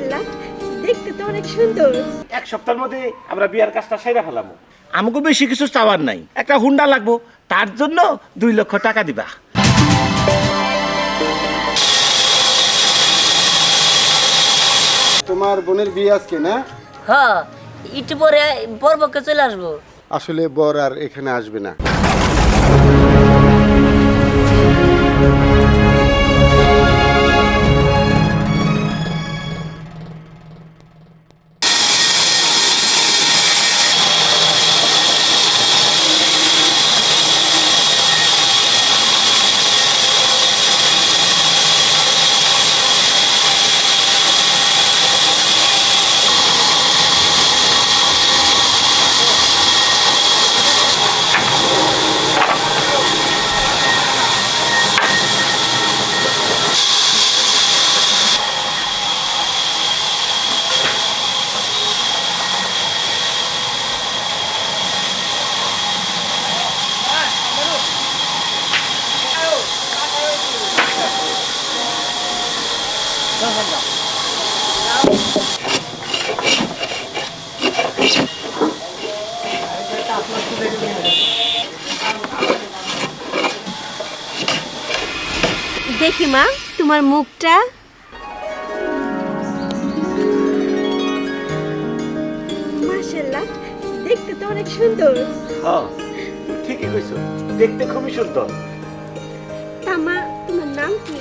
মাশাল্লাহ দেখতে তো অনেক সুন্দর। এক সপ্তাহের মধ্যে আমরা বিয়ার কাজটা সেরা ফেলামো আমাকে বেশি কিছু চাওয়ার নাই। একটা হুন্ডা লাগবো তার জন্য দুই লক্ষ টাকা দিবা। তোমার বোনের বিয়ে আজকে না? হ্যাঁ একটু পরে বরপক্ষে চলে আসব। আসলে বর আর এখানে আসবে না। দেখি মা তোমার মুখটা। মাশাল্লাহ দেখতে তো অনেক সুন্দর। হ্যাঁ ঠিকই কইছো দেখতে খুবই সুন্দর। তা মা তোমার নাম কি?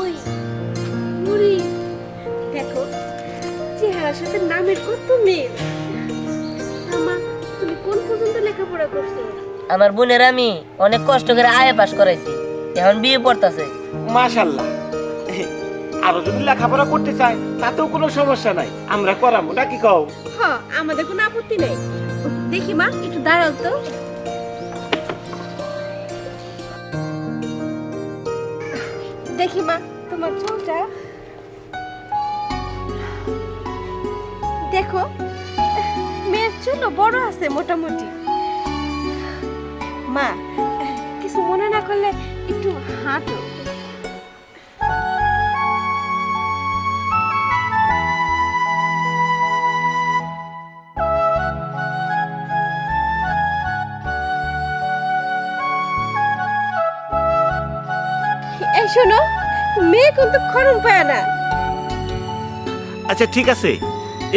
ওই মুড়ি দেখো চেহারার সাথে নামের কত মিল। তুমি কোন পর্যন্ত লেখাপড়া করছ? আমার বোনের আমি অনেক কষ্ট করে আয়ে পাস করাইছি। এখন বিয়ে পড়তাছে। মাশাল্লাহ আরও যদি লেখাপড়া করতে চায় তাতেও কোনো সমস্যা নাই। আমরা করাবো নাকি কও? হ্যাঁ আমাদের কোনো আপত্তি নেই। দেখি মা একটু দাঁড়াও তো। দেখি মা তোমার চুলটা। দেখো, মেয়ের চুলও বড় আছে মোটামুটি। মা, কিছু মনে না করলে একটু হাঁটো। শোনো, মেয়ে কিন্তু খরম পায় না। আচ্ছা ঠিক আছে।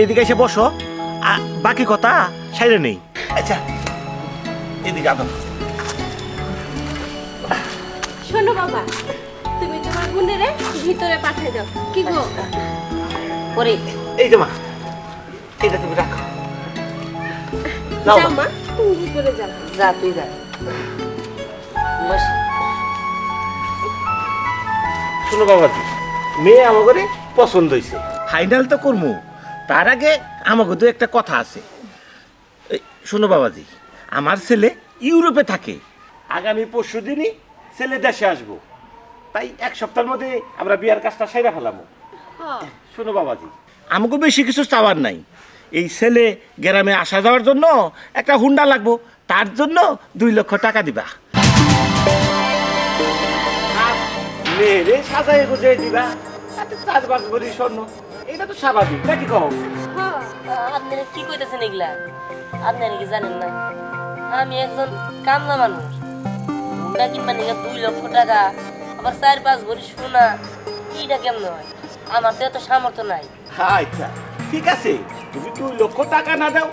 এদিকে এসে বসো। আর বাকি কথা সাইরে নেই। আচ্ছা এদিকে আনো শোনো বাবা তুমি তোমার বোনেরে ভিতরে পাঠিয়ে দাও। কি গো? পরে এই যে মা এটা তুমি রাখো। যাও মা। তুমি ভিতরে যাও। যা তুই যা। বস। শোনো বাবাজি মেয়ে আমাকে পছন্দ হয়েছে ফাইনাল তো করব তার আগে আমাকে তো একটা কথা আছে। শোনো বাবাজি আমার ছেলে ইউরোপে থাকে। আগামী পরশু দিনই ছেলে দেশে আসব। তাই এক সপ্তাহের মধ্যে আমরা বিয়ার কাজটা সেরা ফেলামো। শোনো বাবাজি আমাকে বেশি কিছু চাওয়ার নাই। এই ছেলে গ্রামে আসা যাওয়ার জন্য একটা হুন্ডা লাগবো তার জন্য দুই লক্ষ টাকা দিবা। মেয়েরে সাজাই গুজাই দিবা তাতে চার পাঁচ ভরি স্বর্ণ এটা তো স্বাভাবিক নাকি কও? আপনারা কি কইতেছেন এগুলা? আপনারা কি জানেন না? আমি একজন কামলা মানুষ। হুন্ডা কিনবা নিগা দুই লক্ষ টাকা আবার চার পাঁচ ভরি সোনা এইটা কেমন হয়? আমার তো এত সামর্থ্য নাই। আচ্ছা ঠিক আছে তুমি দুই লক্ষ টাকা না দাও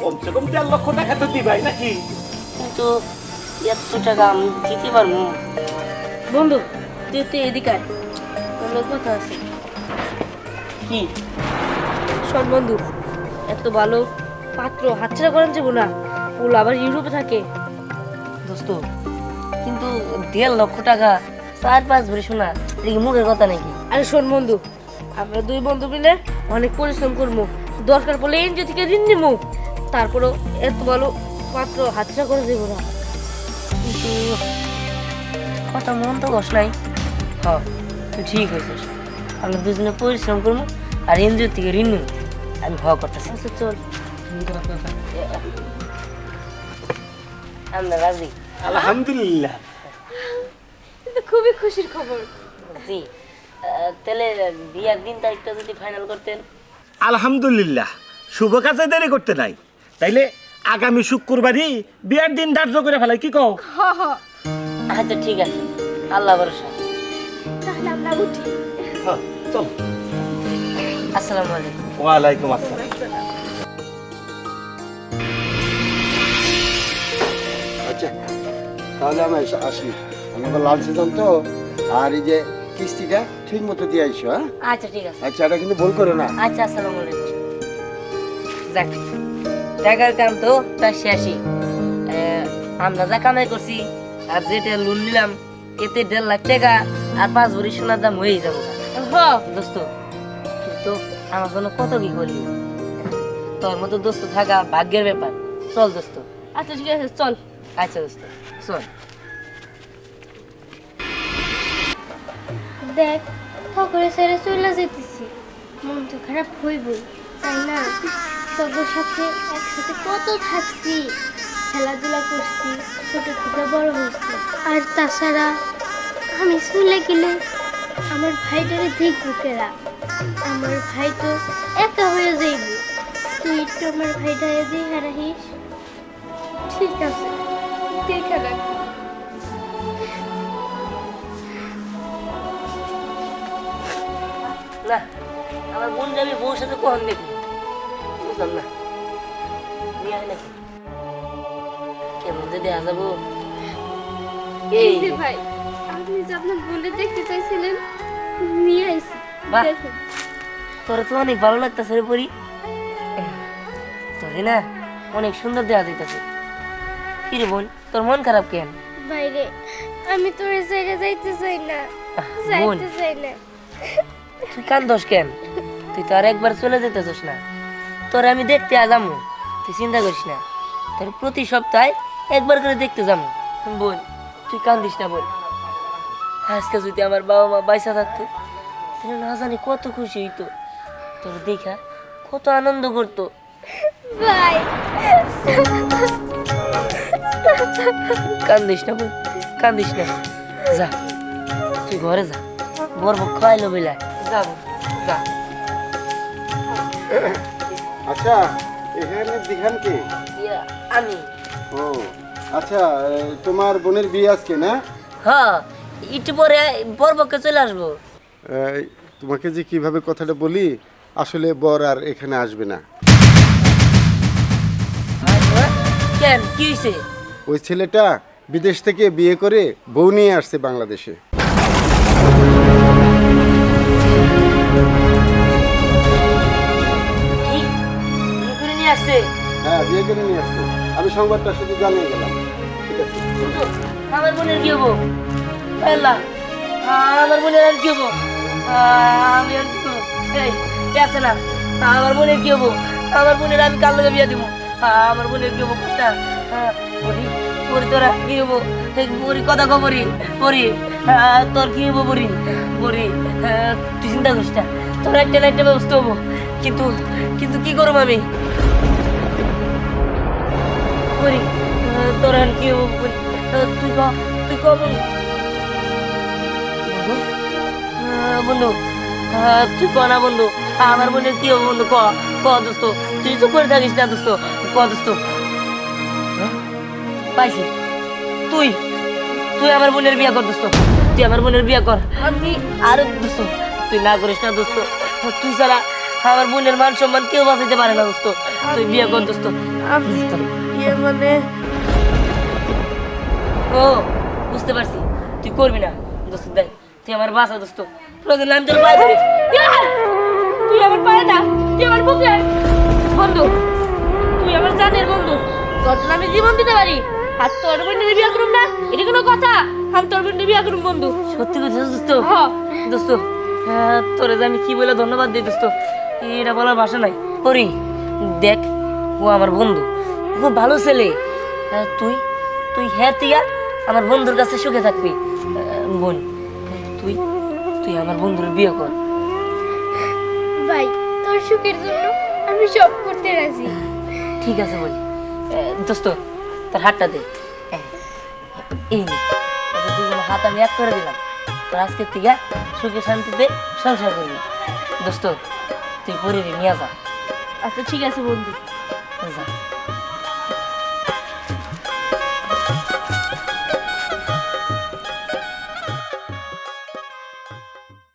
কমসে কম দেড় লক্ষ টাকা তো দিবাই নাকি? কিন্তু এত টাকা আমি দিতে পারব বন্ধু তুই তো এদিকে। অন্য কথা আছে। কি শোন বন্ধু এত ভালো পাত্র হাতছাড়া করেন যাব না ওগুলো আবার ইউরোপে থাকে। দোস্ত কিন্তু দেড় লক্ষ টাকা চার পাঁচ ভরি সোনা এটা মুখের কথা নাকি? আরে শোন বন্ধু আমরা দুই বন্ধু মিলে অনেক পরিশ্রম করব। দরকার পড়লে এনজিও থেকে ঋণ নিবো। তারপরেও এত ভালো পাত্র হাতছাড়া করে দেবো না। কিন্তু কথা মন তো কষ নাই তুই ঠিক হয়েছিস আমরা দুজনে পরিশ্রম করব আর এনজিও থেকে ঋণ নেব। আমি ভয় করতেছি আচ্ছা চল। আমরা রাজি? আলহামদুলিল্লাহ। খুবই খুশির খবর। জি। তাহলে বিয়ার দিন তারিখটা যদি ফাইনাল করতেন? আলহামদুলিল্লাহ। শুভ কাজে দেরি করতে নাই। তাইলে আগামী শুক্রবারই বিয়ার দিন ধার্য করে ফেলাই কি কও? হ হ। আচ্ছা ঠিক আছে। আল্লাহ ভরসা। তাহলে আমরা উঠি। হ্যাঁ চল। আসসালামু আলাইকুম। ওয়ালাইকুম আসসালাম। আচ্ছা তাহলে আমি আসি আমি আবার লাল সিজন তো। আর এই যে কিস্তিটা ঠিক মতো দিয়ে আইসো হ্যাঁ? আচ্ছা ঠিক আছে। আচ্ছা এটা কিন্তু ভুল করো না। আচ্ছা আসসালামু আলাইকুম। যাক টাকার কাম তো তার শেষই। আমরা যা কামাই করছি আর যেটা লোন নিলাম এতে দেড় লাখ টাকা আর পাঁচ ভরি সোনার দাম হয়েই যাব। হ দোস্ত। তুই তো আমার জন্য কত কি করলি? তোর মতো দোস্ত থাকা ভাগ্যের ব্যাপার। চল দোস্ত। আচ্ছা ঠিক আছে চল। আচ্ছা দোস্ত। চল। দেখ ঠকরে ছেড়ে চলে যেতেছি। মন তো খারাপ হইবই তাই না? তোর সাথে একসাথে কত থাকছি খেলাধুলা করছি ছোট থেকে বড় হয়েছি। আর তাছাড়া আমি চলে গেলে আমার ভাইটারে দেখব কেরা? আমার ভাই তো একা হয়ে যাইব। তুই একটু আমার ভাইটারে দেখে রাখিস। ঠিক আছে। দেখে রাখ। না আমার বোন যাবে বউর সাথে কখন দেখব? বুঝলাম না। নিয়ে আয় নাকি। কেমন যে দেয়া যাব। এই ভাই। যে আপনার বলে দেখতে চাইছিলেন নিয়ে আইছি। বাহ। তোর তো অনেক ভালো লাগতেছে রে পরি তোরে না অনেক সুন্দর দেওয়া যাইতেছে। কি রে বোন তোর মন খারাপ কেন? বাইরে আমি তোরে ছেড়ে যাইতে চাই না। বোন যাইতে চাই না। তুই কান্দোস কেন? তুই তো আর একবার চলে যেতেছিস না। তোর আমি দেখতে আজামু তুই চিন্তা করিস না। তোর প্রতি সপ্তাহে একবার করে দেখতে যাব বোন তুই কান্দিস না বোন। আজকে যদি আমার বাবা মা বাইসা থাকতো তাহলে না জানি কত খুশি হইতো। তোর দেখা কত আনন্দ করতো। ভাই। কান্দিস না বোন কান্দিস না। যা তুই ঘরে যা বরব খাইলো বেলা যা যা। আচ্ছা এখানে দিঘান কি? আমি। ও আচ্ছা তোমার বোনের বিয়ে আজকে না? হ্যাঁ একটু পরে বরবকে চলে আসব। তোমাকে যে কীভাবে কথাটা বলি আসলে বর আর এখানে আসবে না। কেন? কি হয়েছে ওই ছেলেটা বিদেশ থেকে বিয়ে করে বউ নিয়ে আসছে বাংলাদেশে। হ্যাঁ বিয়ে করে নিয়ে আসছে। আমি সংবাদটা শুধু জানিয়ে গেলাম। ঠিক আছে। আমার বোনের কি হব। আল্লাহ আমার বোনের আর কি হব? আমি আর কি করব? এই দেখছে না। আমার বোনের কি হব? আমার বোনের আমি কাল লোকে বিয়ে দিব? আমার বোনের কি হব কোথা পরি পরি তোরা কি হব? এই কথা কবরি পরি তোর কি হব পরি পরি তুই চিন্তা করিস না। তোর একটা না কিন্তু কিন্তু কি করব আমি? পরি তোর কি হব তুই ক তুই ক বন্ধু তুই ক না বন্ধু। আমার বোনের কি হবে বন্ধু? ক ক দোস্ত। তুই চুপ করে থাকিস না দোস্ত। ক দোস্ত। হ্যাঁ? পাইছি। তুই তুই আমার বোনের বিয়ে কর দোস্ত। তুই আমার বোনের বিয়ে কর। আমি আর দোস্ত তুই না করিস না দোস্ত। তুই ছাড়া আমার বোনের মান সম্মান কেউ বাঁচাইতে পারে না দোস্ত। তুই বিয়ে কর দোস্ত। আমি মানে? ও বুঝতে পারছি। তুই করবি না দোস্ত দেখ। তুই আমার বাসা দোস্ত। তোর পায়ে ধরি। তুই আমার পারে না তুই আমার বুকে? বন্ধু তুই আমার জানের বন্ধু। জন্য আমি জীবন দিতে পারি। আর তোর বোনের বিয়ে করুম না এটা কোনো কথা। আমি তোর বোনের বিয়ে করুম বন্ধু। সত্যি কথা দোস্ত? হ্যাঁ। দোস্ত হ্যাঁ, তোরে যে আমি কি বলে ধন্যবাদ দিই দোস্ত এটা বলার ভাষা নাই। করি দেখ ও আমার বন্ধু। খুব ভালো ছেলে। তুই তুই হ্যাঁ তিয়া আমার বন্ধুর কাছে সুখে থাকবি। বোন তুই তুই আমার বন্ধুর বিয়ে কর। ভাই তোর সুখের জন্য আমি সব করতে রাজি। ঠিক আছে বলি। দোস্ত তোর হাতটা দে। এই নে। হাত আমি এক করে দিলাম। তোর আজকে থেকে সুখে শান্তিতে সংসার করবি। দোস্ত তুই পরিবি নিয়ে যা। আচ্ছা ঠিক আছে বন্ধু।